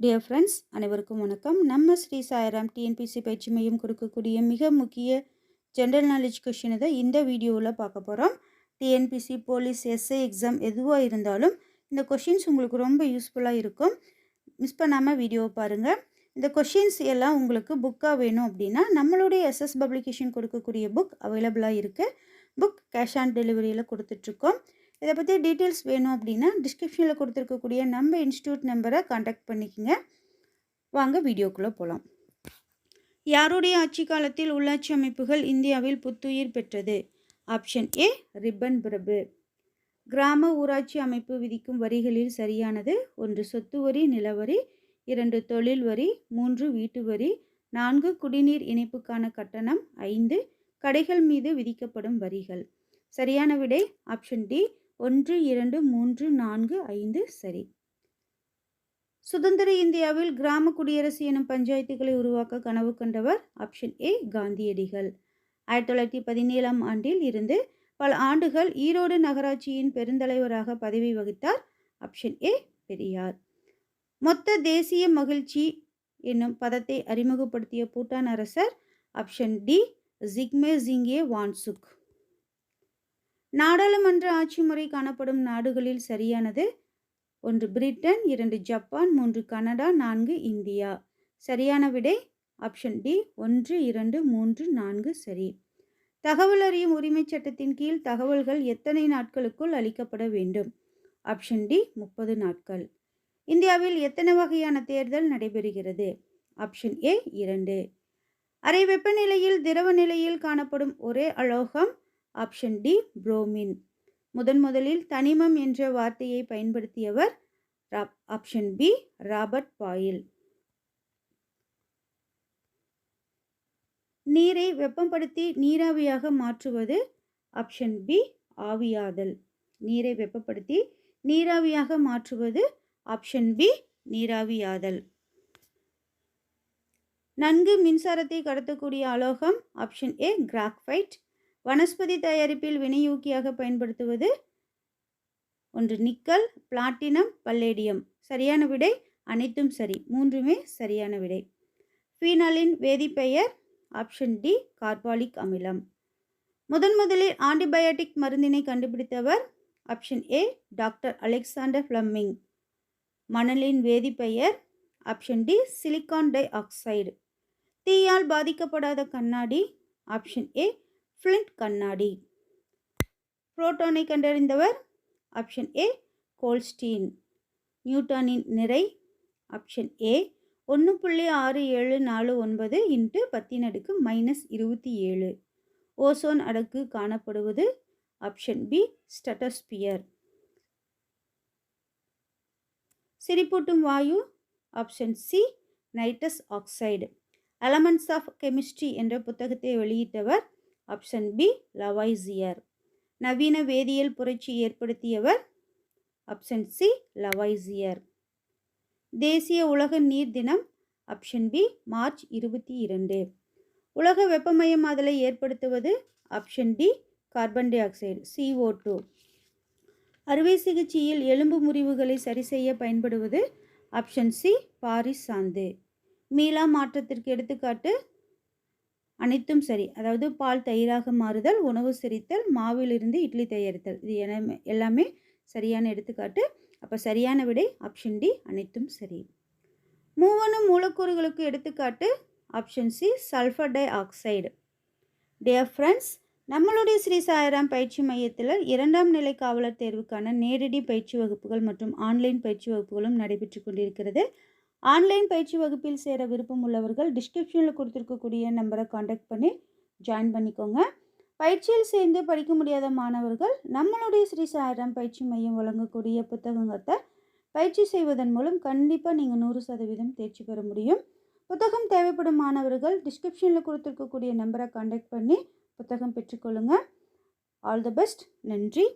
Dear friends அனைவருக்கும் வணக்கம். நம்ம ஸ்ரீ சாய்ராம் டிஎன்பிசி பயிற்சி மையம் கொடுக்கக்கூடிய மிக முக்கிய ஜென்ரல் நாலேஜ் கொஷினை தான் இந்த வீடியோவில் பார்க்க போகிறோம் டிஎன்பிசி போலீஸ் எஸ்ஐ எக்ஸாம் எதுவாக இருந்தாலும் இந்த கொஷின்ஸ் உங்களுக்கு ரொம்ப யூஸ்ஃபுல்லாக இருக்கும். மிஸ் பண்ணாமல் வீடியோவை பாருங்கள் இந்த கொஷின்ஸ் எல்லாம் உங்களுக்கு புக்காக வேணும் அப்படின்னா நம்மளுடைய எஸ்எஸ் பப்ளிகேஷன் கொடுக்கக்கூடிய புக் அவைலபிளாக இருக்குது புக் கேஷ் ஆன் டெலிவரியில் கொடுத்துட்ருக்கோம் இதை பற்றி டீட்டெயில்ஸ் வேணும் அப்படின்னா டிஸ்கிரிப்ஷனில் கொடுத்துருக்கக்கூடிய நம்ம இன்ஸ்டியூட் நம்பரை காண்டாக்ட் பண்ணிக்கோங்க. வாங்க வீடியோக்குள்ளே போகலாம் யாருடைய ஆட்சி காலத்தில் உள்ளாட்சி அமைப்புகள் இந்தியாவில் புத்துயிர் பெற்றது? ஆப்ஷன் ஏ ரிப்பன் பிரபு. கிராம ஊராட்சி அமைப்பு விதிக்கும் வரிகளில் சரியானது. ஒன்று சொத்து வரி நிலவரி. இரண்டு தொழில் வரி. மூன்று வீட்டு வரி. நான்கு குடிநீர் இணைப்புக்கான கட்டணம். ஐந்து கடைகள் மீது விதிக்கப்படும் வரிகள். சரியான விடை ஆப்ஷன் டி ஒன்று இரண்டு மூன்று நான்கு ஐந்து சரி. சுதந்திர இந்தியாவில் கிராம குடியரசு எனும் பஞ்சாயத்துகளை உருவாக்க கனவு கண்டவர் ஆப்ஷன் ஏ காந்தியடிகள். ஆயிரத்தி தொள்ளாயிரத்தி பதினேழாம் ஆண்டில் இருந்து பல ஆண்டுகள் ஈரோடு நகராட்சியின் பெருந்தலைவராக பதவி வகித்தார் ஆப்ஷன் ஏ பெரியார். மொத்த தேசிய மகிழ்ச்சி என்னும் பதத்தை அறிமுகப்படுத்திய பூட்டான் அரசர் ஆப்ஷன் டி ஜிக்மே ஜிங்கே வான்சுக். நாடாளுமன்ற ஆட்சி முறை காணப்படும் நாடுகளில் சரியானது ஒன்று பிரிட்டன் இரண்டு ஜப்பான் மூன்று கனடா நான்கு இந்தியா. சரியான விடை ஆப்ஷன் டி ஒன்று இரண்டு மூன்று நான்கு சரி. தகவல் அறியும் உரிமைச் சட்டத்தின் கீழ் தகவல்கள் எத்தனை நாட்களுக்குள் அளிக்கப்பட வேண்டும்? ஆப்ஷன் டி முப்பது நாட்கள். இந்தியாவில் எத்தனை வகையான தேர்தல் நடைபெறுகிறது? ஆப்ஷன் ஏ இரண்டு. அரை வெப்பநிலையில் திரவ நிலையில் காணப்படும் ஒரே அலோகம் ஆப்ஷன் டி புரோமின். முதன் முதலில் தனிமம் என்ற வார்த்தையை பயன்படுத்தியவர் ஆப்ஷன் பி ராபர்ட் பாயில். நீரை வெப்பப்படுத்தி நீராவியாக மாற்றுவது ஆப்ஷன் பி ஆவியாதல். நீரை வெப்பப்படுத்தி நீராவியாக மாற்றுவது ஆப்ஷன் பி நீராவியாதல். நன்கு மின்சாரத்தை கடத்தக்கூடிய அலோகம் ஆப்ஷன் ஏ கிராக்ஃபைட் வனஸ்பதி தயாரிப்பில் வினையூக்கியாக பயன்படுத்துவது ஒன்று நிக்கல் பிளாட்டினம் பல்லேடியம். சரியான விடை அனைத்தும் சரி. மூன்றுமே சரியான விடை. ஃபீனாலின் வேதிப்பெயர் ஆப்ஷன் டி கார்பாலிக் அமிலம். முதன் முதலில் ஆன்டிபயோட்டிக் மருந்தினை கண்டுபிடித்தவர் option A doctor Alexander Fleming. மணலின் வேதிப்பெயர் option D silicon dioxide. தீயால் பாதிக்கப்படாத கண்ணாடி ஆப்ஷன் ஏ ஃப்ளின்ட் கண்ணாடி. புரோட்டானை கண்டறிந்தவர் ஆப்ஷன் ஏ கோல்ஸ்டீன் நியூட்டானின் நிறை ஆப்ஷன் ஏ ஒன்று புள்ளி ஆறு ஏழு நாலு ஒன்பது இன்ட்டு பத்தின் அடுக்கு மைனஸ் இருபத்தி ஏழு. ஓசோன் அடுக்கு காணப்படுவது ஆப்ஷன் பி ஸ்டட்டஸ்பியர் சிரிப்பூட்டும் வாயு option C nitrous oxide elements of chemistry என்ற புத்தகத்தை வெளியிட்டவர் ஆப்ஷன் பி லவாய்சியர் நவீன வேதியியல் புரட்சி ஏற்படுத்தியவர். ஆப்ஷன் சி லவாய்சியர் தேசிய உலக நீர் தினம். ஆப்ஷன் பி மார்ச் இருபத்தி இரண்டு. உலக வெப்பமயமாதலை ஏற்படுத்துவது. Option D carbon dioxide CO two அறுவை சிகிச்சையில் எலும்பு முறிவுகளை சரி செய்ய பயன்படுவது. ஆப்ஷன் சி பாரிஸ் சாந்து. மீளா மாற்றத்திற்கு எடுத்துக்காட்டு. அனைத்தும் சரி. அதாவது பால் தயிராக மாறுதல் உணவு செரித்தல் மாவிலிருந்து இட்லி தயாரித்தல். இது எல்லாமே எல்லாமே சரியான எடுத்துக்காட்டு. அப்போ சரியான விடை ஆப்ஷன் டி அனைத்தும் சரி. மூவணு மூலக்கூறுகளுக்கு எடுத்துக்காட்டு option C sulphur dioxide dear friends நம்மளுடைய ஸ்ரீ சாயராம் பயிற்சி மையத்தில் இரண்டாம் நிலை காவலர் தேர்வுக்கான நேரடி பயிற்சி வகுப்புகள் மற்றும் ஆன்லைன் பயிற்சி வகுப்புகளும் நடைபெற்று கொண்டிருக்கிறது. ஆன்லைன் பயிற்சி வகுப்பில் சேர விருப்பம் உள்ளவர்கள் டிஸ்கிரிப்ஷனில் கொடுத்துருக்கக்கூடிய நம்பரை காண்டாக்ட் பண்ணி ஜாயின் பண்ணிக்கோங்க. பயிற்சியில் சேர்ந்து படிக்க முடியாத மாணவர்கள் நம்மளுடைய ஸ்ரீ சாயிரம் பயிற்சி மையம் வழங்கக்கூடிய புத்தகங்கத்தை பயிற்சி செய்வதன் மூலம் கண்டிப்பாக நீங்கள் நூறு சதவீதம் தேர்ச்சி பெற முடியும். புத்தகம் தேவைப்படும் மாணவர்கள் டிஸ்கிரிப்ஷனில் கொடுத்துருக்கக்கூடிய நம்பரை காண்டாக்ட் பண்ணி புத்தகம் பெற்றுக்கொள்ளுங்கள் ஆல் தி பெஸ்ட் நன்றி.